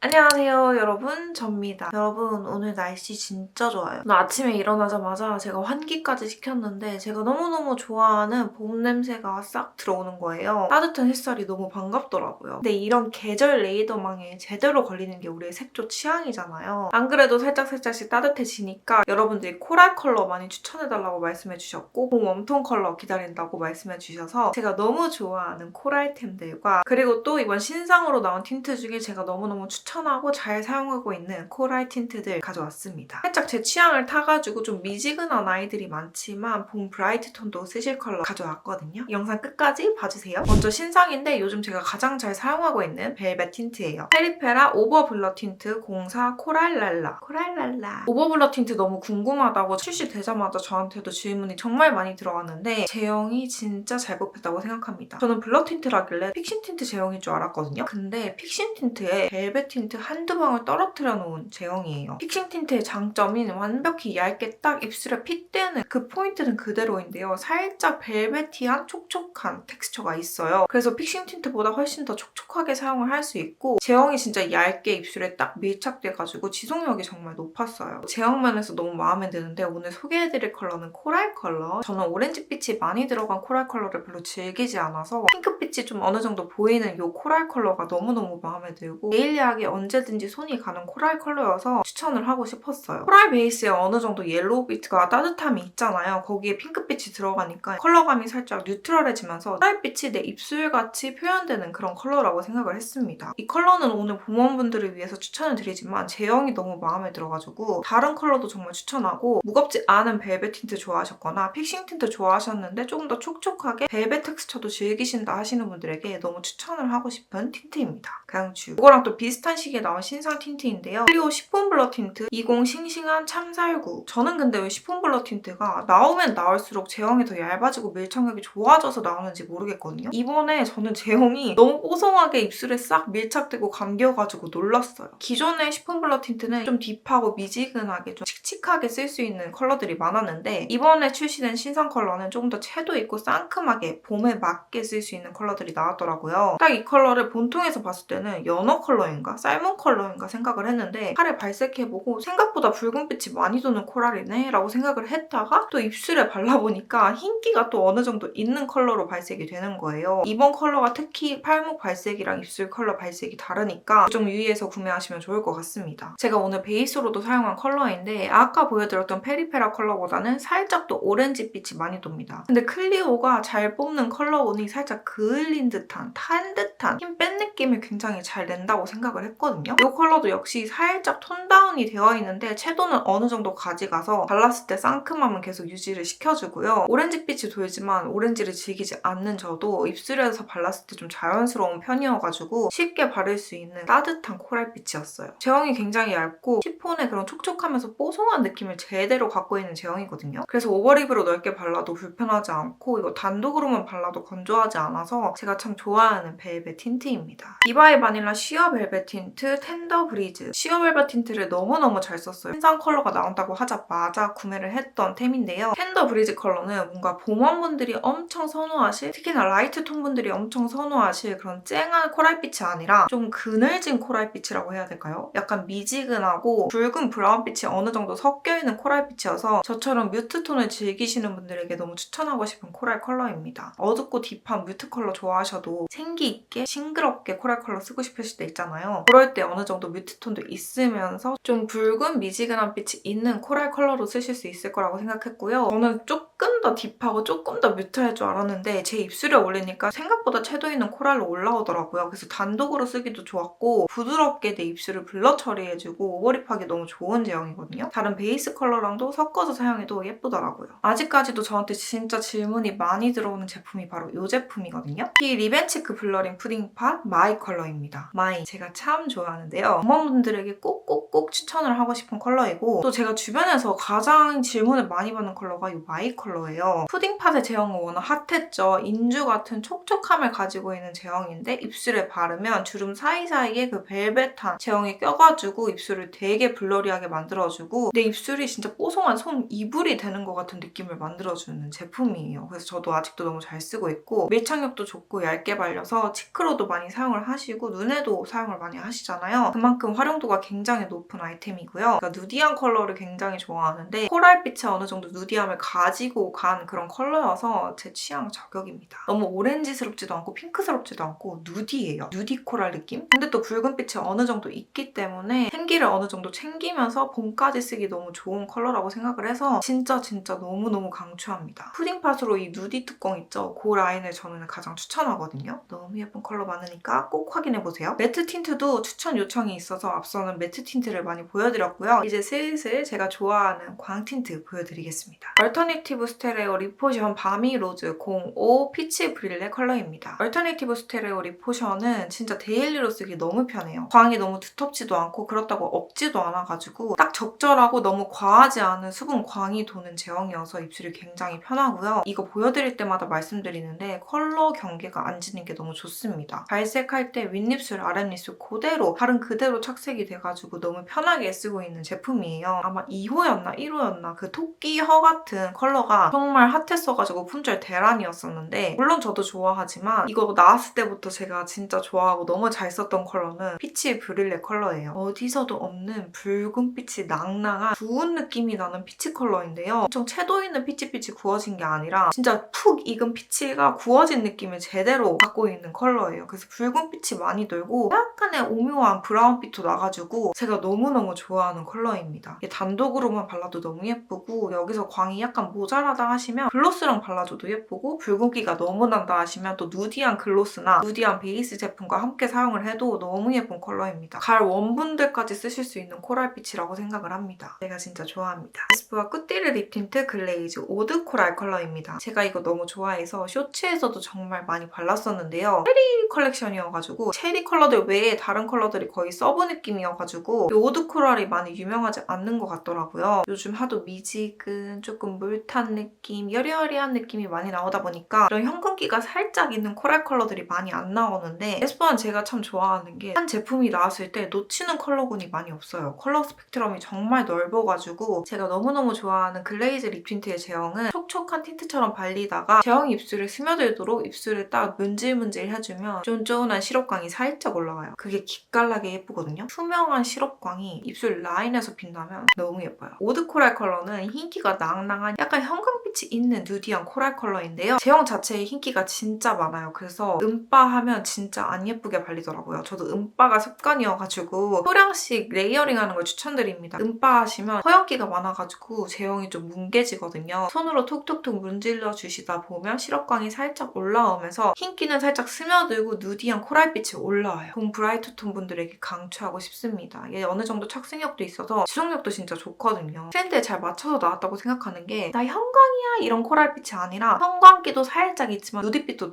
안녕하세요 여러분. 접니다. 여러분 오늘 날씨 진짜 좋아요. 아침에 일어나자마자 제가 환기까지 시켰는데 제가 너무너무 좋아하는 봄 냄새가 싹 들어오는 거예요. 따뜻한 햇살이 너무 반갑더라고요. 근데 이런 계절 레이더망에 제대로 걸리는 게 우리의 색조 취향이잖아요. 안 그래도 살짝살짝씩 따뜻해지니까 여러분들이 코랄 컬러 많이 추천해달라고 말씀해 주셨고 봄 웜톤 컬러 기다린다고 말씀해 주셔서 제가 너무 좋아하는 코랄템들과 그리고 또 이번 신상으로 나온 틴트 중에 제가 너무너무 추천 하고 잘 사용하고 있는 코랄 틴트들 가져왔습니다. 살짝 제 취향을 타가지고 좀 미지근한 아이들이 많지만 봄 브라이트 톤도 쓰실 컬러 가져왔거든요. 영상 끝까지 봐주세요. 먼저 신상인데 요즘 제가 가장 잘 사용하고 있는 벨벳 틴트예요. 페리페라 오버 블러 틴트 04 코랄랄라 코랄랄라 오버 블러 틴트 너무 궁금하다고 출시되자마자 저한테도 질문이 정말 많이 들어왔는데 제형이 진짜 잘 뽑혔다고 생각합니다. 저는 블러 틴트라길래 픽싱 틴트 제형인 줄 알았거든요. 근데 픽싱 틴트에 벨벳 틴트 한두 방울 떨어뜨려 놓은 제형이에요. 픽싱 틴트의 장점인 완벽히 얇게 딱 입술에 핏대는 그 포인트는 그대로인데요. 살짝 벨벳티한 촉촉한 텍스처가 있어요. 그래서 픽싱 틴트보다 훨씬 더 촉촉하게 사용을 할 수 있고 제형이 진짜 얇게 입술에 딱 밀착돼가지고 지속력이 정말 높았어요. 제형 면에서 너무 마음에 드는데 오늘 소개해드릴 컬러는 코랄 컬러. 저는 오렌지빛이 많이 들어간 코랄 컬러를 별로 즐기지 않아서 핑크빛이 좀 어느 정도 보이는 이 코랄 컬러가 너무너무 마음에 들고 데일리하게 언제든지 손이 가는 코랄 컬러여서 추천을 하고 싶었어요. 코랄 베이스에 어느 정도 옐로우 비트가 따뜻함이 있잖아요. 거기에 핑크빛이 들어가니까 컬러감이 살짝 뉴트럴해지면서 코랄빛이 내 입술같이 표현되는 그런 컬러라고 생각을 했습니다. 이 컬러는 오늘 봄원분들을 위해서 추천을 드리지만 제형이 너무 마음에 들어가지고 다른 컬러도 정말 추천하고 무겁지 않은 벨벳 틴트 좋아하셨거나 픽싱 틴트 좋아하셨는데 조금 더 촉촉하게 벨벳 텍스처도 즐기신다 하시는 분들에게 너무 추천을 하고 싶은 틴트입니다. 강추. 이거랑 또 비슷한 시기에 나온 신상 틴트인데요. 클리오 시폰 블러 틴트 20 싱싱한 참살구. 저는 근데 왜 시폰 블러 틴트가 나오면 나올수록 제형이 더 얇아지고 밀착력이 좋아져서 나오는지 모르겠거든요. 이번에 저는 제형이 너무 뽀송하게 입술에 싹 밀착되고 감겨가지고 놀랐어요. 기존의 시폰 블러 틴트는 좀 딥하고 미지근하게 좀 칙칙하게 쓸 수 있는 컬러들이 많았는데 이번에 출시된 신상 컬러는 조금 더 채도 있고 상큼하게 봄에 맞게 쓸 수 있는 컬러들이 나왔더라고요. 딱 이 컬러를 본통에서 봤을 때는 연어 컬러인가 살몬 컬러인가 생각을 했는데 팔에 발색해보고 생각보다 붉은빛이 많이 도는 코랄이네 라고 생각을 했다가 또 입술에 발라보니까 흰기가 또 어느 정도 있는 컬러로 발색이 되는 거예요. 이번 컬러가 특히 팔목 발색이랑 입술 컬러 발색이 다르니까 좀 유의해서 구매하시면 좋을 것 같습니다. 제가 오늘 베이스로도 사용한 컬러인데 아까 보여드렸던 페리페라 컬러보다는 살짝 또 오렌지빛이 많이 돕니다. 근데 클리오가 잘 뽑는 컬러온이 살짝 그을린 듯한 탄 듯한 힘 뺀 느낌을 굉장히 잘 낸다고 생각을 했거든요. 이 컬러도 역시 살짝 톤 다운이 되어 있는데 채도는 어느 정도 가져가서 발랐을 때 상큼함은 계속 유지를 시켜주고요. 오렌지빛이 돌지만 오렌지를 즐기지 않는 저도 입술에서 발랐을 때 좀 자연스러운 편이어가지고 쉽게 바를 수 있는 따뜻한 코랄빛이었어요. 제형이 굉장히 얇고 시폰의 그런 촉촉하면서 뽀송한 느낌을 제대로 갖고 있는 제형이거든요. 그래서 오버립으로 넓게 발라도 불편하지 않고 이거 단독으로만 발라도 건조하지 않아서 제가 참 좋아하는 벨벳 틴트입니다. 디바이 바닐라 시어 벨벳 틴트 텐더 브리즈 시어 벨벳 틴트를 너무너무 잘 썼어요. 신상 컬러가 나온다고 하자마자 구매를 했던 템인데요. 텐더 브리즈 컬러는 뭔가 봄원분들이 엄청 선호하실 특히나 라이트 톤 분들이 엄청 선호하실 그런 쨍한 코랄빛이 아니라 좀 그늘진 코랄빛이라고 해야 될까요? 약간 미지근하고 붉은 브라운빛이 어느 정도 섞여있는 코랄빛이어서 저처럼 뮤트 톤을 즐기시는 분들에게 너무 추천하고 싶은 코랄 컬러입니다. 어둡고 딥한 뮤트 컬러 좋아하셔도 생기 있게 싱그럽게 코랄 컬러 쓰고 싶으실 때 있잖아요. 그럴 때 어느 정도 뮤트 톤도 있으면서 좀 붉은 미지근한 빛이 있는 코랄 컬러로 쓰실 수 있을 거라고 생각했고요. 저는 조금 더 딥하고 조금 더 뮤트할 줄 알았는데 제 입술에 올리니까 생각보다 채도 있는 코랄로 올라오더라고요. 그래서 단독으로 쓰기도 좋았고 부드럽게 내 입술을 블러 처리해주고 오버립하기 너무 좋은 제형이거든요. 다른 베이스 컬러랑도 섞어서 사용해도 예쁘더라고요. 아직까지도 저한테 진짜 질문이 많이 들어오는 제품이 바로 이 제품이거든요. 이 리벤치크 블러링 푸딩팟 마이 컬러입니다. 마이 제가 참 좋아하는데요. 어머분들에게 꼭꼭꼭 추천을 하고 싶은 컬러이고 또 제가 주변에서 가장 질문을 많이 받는 컬러가 이 마이 컬러예요. 푸딩팟의 제형은 워낙 핫했죠. 인주 같은 촉촉함을 가지고 있는 제형인데 입술에 바르면 주름 사이사이에 그 벨벳한 제형이 껴가지고 입술을 되게 블러리하게 만들어주고 내 입술이 진짜 뽀송한 손 이불이 되는 것 같은 느낌을 만들어주는 제품이에요. 그래서 저도 아직도 너무 잘 쓰고 있고 밀착력도 좋고 얇게 발려서 치크로도 많이 사용을 하시고 눈에도 사용을 많이 하시 잖아요. 그만큼 활용도가 굉장히 높은 아이템이고요. 그러니까 누디한 컬러를 굉장히 좋아하는데 코랄빛이 어느 정도 누디함을 가지고 간 그런 컬러여서 제 취향 저격입니다. 너무 오렌지스럽지도 않고 핑크스럽지도 않고 누디예요. 누디 코랄 느낌? 근데 또 붉은빛이 어느 정도 있기 때문에 생기를 어느 정도 챙기면서 봄까지 쓰기 너무 좋은 컬러라고 생각을 해서 진짜 진짜 너무너무 강추합니다. 푸딩팟으로 이 누디 뚜껑 있죠? 그 라인을 저는 가장 추천하거든요. 너무 예쁜 컬러 많으니까 꼭 확인해보세요. 매트 틴트도 추천 요청이 있어서 앞서는 매트 틴트를 많이 보여드렸고요. 이제 슬슬 제가 좋아하는 광 틴트 보여드리겠습니다. 얼터네티브 스테레오 리포션 바미 로즈 05 피치 브릴레 컬러입니다. 얼터네티브 스테레오 리포션은 진짜 데일리로 쓰기 너무 편해요. 광이 너무 두텁지도 않고 그렇다고 없지도 않아가지고 딱 적절하고 너무 과하지 않은 수분 광이 도는 제형이어서 입술이 굉장히 편하고요. 이거 보여드릴 때마다 말씀드리는데 컬러 경계가 안 지는 게 너무 좋습니다. 발색할 때 윗입술, 아랫입술 그대로 다른 그대로 착색이 돼가지고 너무 편하게 쓰고 있는 제품이에요. 아마 2호였나 1호였나 그 토끼 허 같은 컬러가 정말 핫했어가지고 품절 대란이었었는데 물론 저도 좋아하지만 이거 나왔을 때부터 제가 진짜 좋아하고 너무 잘 썼던 컬러는 피치 브릴레 컬러예요. 어디서도 없는 붉은빛이 낭낭한 부은 느낌이 나는 피치 컬러인데요. 엄청 채도 있는 피치빛이 구워진 게 아니라 진짜 푹 익은 피치가 구워진 느낌을 제대로 갖고 있는 컬러예요. 그래서 붉은빛이 많이 돌고 약간의 오묘한 브라운빛도 나가지고 제가 너무너무 좋아하는 컬러입니다. 단독으로만 발라도 너무 예쁘고 여기서 광이 약간 모자라다 하시면 글로스랑 발라줘도 예쁘고 붉은기가 너무 난다 하시면 또 누디한 글로스나 누디한 베이스 제품과 함께 사용을 해도 너무 예쁜 컬러입니다. 가을 원분들까지 쓰실 수 있는 코랄빛이라고 생각을 합니다. 제가 진짜 좋아합니다. 에스쁘아 꾸띠르 립 틴트 글레이즈 오드 코랄 컬러입니다. 제가 이거 너무 좋아해서 쇼츠에서도 정말 많이 발랐었는데요. 체리 컬렉션이어가지고 체리 컬러들 외에 다른 컬러들이 거의 서브 느낌이어가지고 이 오드 코랄이 많이 유명하지 않는 것 같더라고요. 요즘 하도 미지근 조금 물탄 느낌, 여리여리한 느낌이 많이 나오다 보니까 이런 형광기가 살짝 있는 코랄 컬러들이 많이 안 나오는데 에스쁘아는 제가 참 좋아하는 게 한 제품이 나왔을 때 놓치는 컬러군이 많이 없어요. 컬러 스펙트럼이 정말 넓어가지고 제가 너무너무 좋아하는 글레이즈 립 틴트의 제형은 촉촉한 틴트처럼 발리다가 제형이 입술에 스며들도록 입술을 딱 문질문질 해주면 쫀쫀한 시럽광이 살짝 올라와요. 그게 기 깔나게 예쁘거든요. 투명한 시럽광이 입술 라인에서 빛나면 너무 예뻐요. 오드 코랄 컬러는 흰기가 낭낭한 약간 형광빛이 있는 누디한 코랄 컬러인데요. 제형 자체에 흰기가 진짜 많아요. 그래서 음빠하면 진짜 안 예쁘게 발리더라고요. 저도 음빠가 습관이어가지고 소량씩 레이어링하는 걸 추천드립니다. 음빠하시면 허연기가 많아가지고 제형이 좀 뭉개지거든요. 손으로 톡톡톡 문질러 주시다 보면 시럽광이 살짝 올라오면서 흰기는 살짝 스며들고 누디한 코랄빛이 올라와요. 봄 브라이트 톤 분들에게 강추하고 싶습니다. 얘 어느 정도 착색력도 있어서 지속력도 진짜 좋거든요. 트렌드에 잘 맞춰서 나왔다고 생각하는 게 나 형광이야 이런 코랄빛이 아니라 형광기도 살짝 있지만 누디빛도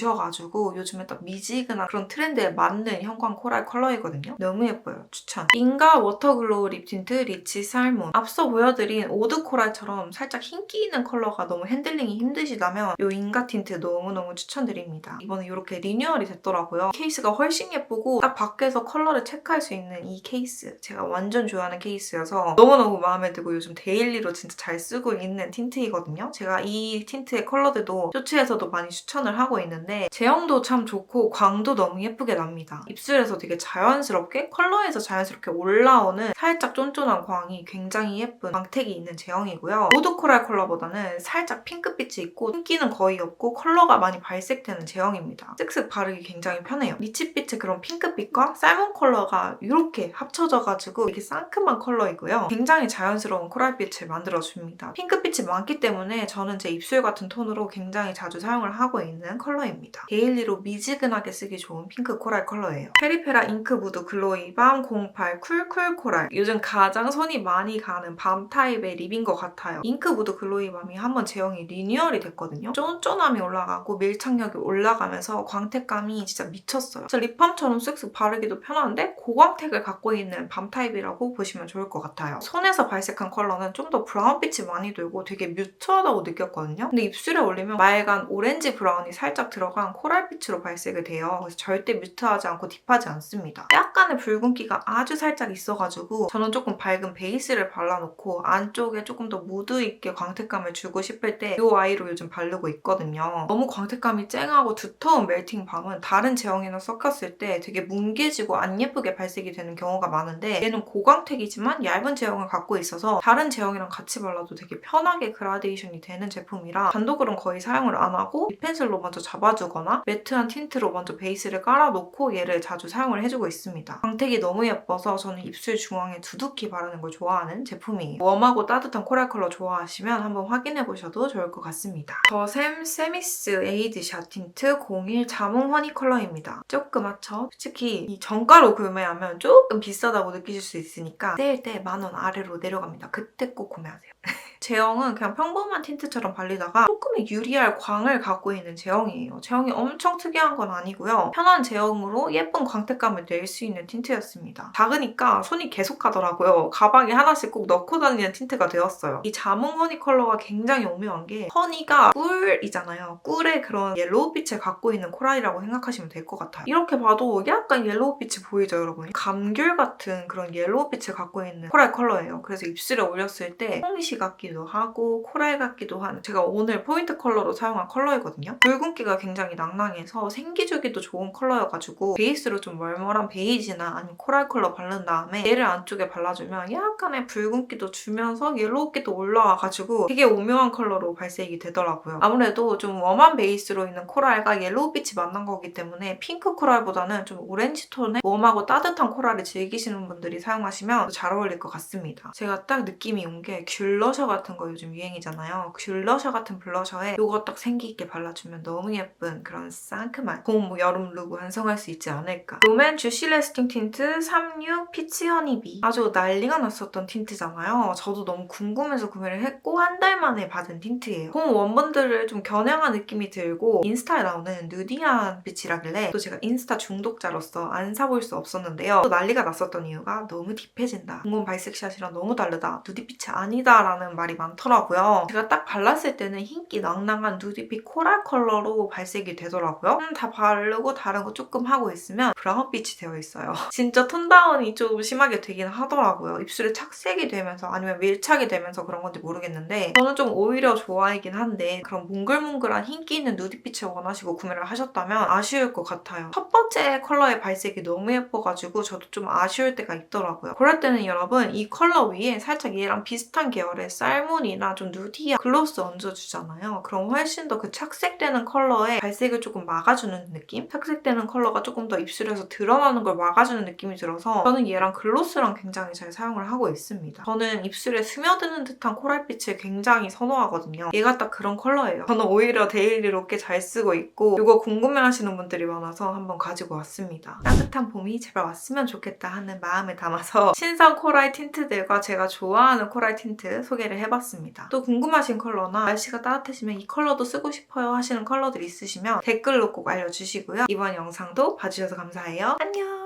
넣어주셔가지고 요즘에 딱 미지근한 그런 트렌드에 맞는 형광 코랄 컬러이거든요. 너무 예뻐요. 추천. 인가 워터글로우 립 틴트 리치 살몬 앞서 보여드린 오드 코랄처럼 살짝 흰기 있는 컬러가 너무 핸들링이 힘드시다면 이 인가 틴트 너무너무 추천드립니다. 이번에 이렇게 리뉴얼이 됐더라고요. 케이스가 훨씬 예쁘고 딱 밖에서 컬러를 체크할 수 있는 이 케이스 제가 완전 좋아하는 케이스여서 너무너무 마음에 들고 요즘 데일리로 진짜 잘 쓰고 있는 틴트이거든요. 제가 이 틴트의 컬러들도 쇼츠에서도 많이 추천을 하고 있는데 제형도 참 좋고 광도 너무 예쁘게 납니다. 입술에서 되게 자연스럽게 컬러에서 자연스럽게 올라오는 살짝 쫀쫀한 광이 굉장히 예쁜 광택이 있는 제형이고요. 오드 코랄 컬러보다는 살짝 핑크빛이 있고 흰기는 거의 없고 컬러가 많이 발색되는 제형입니다. 쓱쓱 바르기 굉장히 편해요. 리치빛의 그런 핑크빛과 살몬 컬러가 이렇게 합쳐져가지고 이렇게 상큼한 컬러이고요. 굉장히 자연스러운 코랄빛을 만들어줍니다. 핑크빛이 많기 때문에 저는 제 입술 같은 톤으로 굉장히 자주 사용을 하고 있는 컬러입니다. 데일리로 미지근하게 쓰기 좋은 핑크 코랄 컬러예요. 페리페라 잉크 무드 글로이 밤 08 쿨쿨 코랄 요즘 가장 손이 많이 가는 밤 타입의 립인 것 같아요. 잉크 무드 글로이 밤이 한번 제형이 리뉴얼이 됐거든요. 쫀쫀함이 올라가고 밀착력이 올라가면서 광택감이 진짜 미쳤어요. 진짜 립밤처럼 쓱쓱 바르 기도 편한데 고광택을 갖고 있는 밤 타입이라고 보시면 좋을 것 같아요. 손에서 발색한 컬러는 좀 더 브라운빛이 많이 돌고 되게 뮤트하다고 느꼈거든요. 근데 입술에 올리면 맑은 오렌지 브라운이 살짝 들어간 코랄빛으로 발색이 돼요. 그래서 절대 뮤트하지 않고 딥하지 않습니다. 약간의 붉은기가 아주 살짝 있어가지고 저는 조금 밝은 베이스를 발라놓고 안쪽에 조금 더 무드 있게 광택감을 주고 싶을 때 이 아이로 요즘 바르고 있거든요. 너무 광택감이 쨍하고 두터운 멜팅 밤은 다른 제형이랑 섞였을 때 되게 뭉개 지고 안 예쁘게 발색이 되는 경우가 많은데 얘는 고광택이지만 얇은 제형을 갖고 있어서 다른 제형이랑 같이 발라도 되게 편하게 그라데이션이 되는 제품이라 단독으로는 거의 사용을 안 하고 이 펜슬로 먼저 잡아주거나 매트한 틴트로 먼저 베이스를 깔아놓고 얘를 자주 사용을 해주고 있습니다. 광택이 너무 예뻐서 저는 입술 중앙에 두둑히 바르는 걸 좋아하는 제품이에요. 웜하고 따뜻한 코랄 컬러 좋아하시면 한번 확인해 보셔도 좋을 것 같습니다. 더샘 세미스 에이드 샷 틴트 01 자몽 허니 컬러입니다. 조그맣죠? 솔직히 이 정가로 구매하면 조금 비싸다고 느끼실 수 있으니까 세일 때 만 원 아래로 내려갑니다. 그때 꼭 구매하세요. 제형은 그냥 평범한 틴트처럼 발리다가 조금의 유리알 광을 갖고 있는 제형이에요. 제형이 엄청 특이한 건 아니고요. 편한 제형으로 예쁜 광택감을 낼 수 있는 틴트였습니다. 작으니까 손이 계속 가더라고요. 가방에 하나씩 꼭 넣고 다니는 틴트가 되었어요. 이 자몽 허니 컬러가 굉장히 오묘한 게 허니가 꿀이잖아요. 꿀의 그런 옐로우빛을 갖고 있는 코랄이라고 생각하시면 될 것 같아요. 이렇게 봐도 약간 옐로우 빛이 보이죠, 여러분? 감귤 같은 그런 옐로우빛을 갖고 있는 코랄 컬러예요. 그래서 입술에 올렸을 때 홍시 같기도 하고 코랄 같기도 한 제가 오늘 포인트 컬러로 사용한 컬러이거든요. 붉은기가 굉장히 낭낭해서 생기주기도 좋은 컬러여가지고 베이스로 좀 멀멀한 베이지나 아니면 코랄 컬러 바른 다음에 얘를 안쪽에 발라주면 약간의 붉은기도 주면서 옐로우기도 올라와가지고 되게 오묘한 컬러로 발색이 되더라고요. 아무래도 좀 웜한 베이스로 있는 코랄과 옐로우빛이 만난 거기 때문에 핑크 코랄보다는 좀 오렌지 톤의 웜하고 따뜻한 코랄을 즐기시는 분들이 사용하시면 더잘 어울릴 것 같습니다. 제가 딱 느낌이 온 게 귤러셔 같은 거 요즘 유행이잖아요. 귤러셔 같은 블러셔에 이거 딱 생기 있게 발라주면 너무 예쁜 그런 상큼한 봄, 뭐 여름 룩 완성할 수 있지 않을까. 롬앤 주시 레스팅 틴트 36 피치 허니비 아주 난리가 났었던 틴트잖아요. 저도 너무 궁금해서 구매를 했고 한 달 만에 받은 틴트예요. 봄 원본들을 좀 겨냥한 느낌이 들고 인스타에 나오는 누디한 빛이라길래 또 제가 인스타 중독자로서 안 사볼 수 없었는데요. 또 난리가 났었던 이유가 너무 딥해진다. 궁금 발색샷이랑 너무 다르다. 누디빛이 아니다 라는 말이 많더라고요. 제가 딱 발랐을 때는 흰기 낭낭한 누디빛 코랄 컬러로 발색이 되더라고요. 음, 다 바르고 다른 거 조금 하고 있으면 브라운빛이 되어 있어요. 진짜 톤다운이 좀 심하게 되긴 하더라고요. 입술에 착색이 되면서 아니면 밀착이 되면서 그런 건지 모르겠는데 저는 좀 오히려 좋아하긴 한데 그런 몽글몽글한 흰기 있는 누디빛을 원하시고 구매를 하셨다면 아쉬울 것 같아요. 첫 번째 컬러의 발색 이 너무 예뻐가지고 저도 좀 아쉬울 때가 있더라고요. 그럴 때는 여러분 이 컬러 위에 살짝 얘랑 비슷한 계열의 쌀무늬나 좀 누디한 글로스 얹어주잖아요. 그럼 훨씬 더 그 착색되는 컬러의 발색을 조금 막아주는 느낌? 착색되는 컬러가 조금 더 입술에서 드러나는 걸 막아주는 느낌이 들어서 저는 얘랑 글로스랑 굉장히 잘 사용을 하고 있습니다. 저는 입술에 스며드는 듯한 코랄빛을 굉장히 선호하거든요. 얘가 딱 그런 컬러예요. 저는 오히려 데일리로 꽤 잘 쓰고 있고 이거 궁금해하시는 분들이 많아서 한번 가지고 왔습니다. 따뜻한 봄이 제발 왔으면 좋겠다 하는 마음을 담아서 신상 코랄 틴트들과 제가 좋아하는 코랄 틴트 소개를 해봤습니다. 또 궁금하신 컬러나 날씨가 따뜻해지면 이 컬러도 쓰고 싶어요 하시는 컬러들 있으시면 댓글로 꼭 알려주시고요. 이번 영상도 봐주셔서 감사해요. 안녕!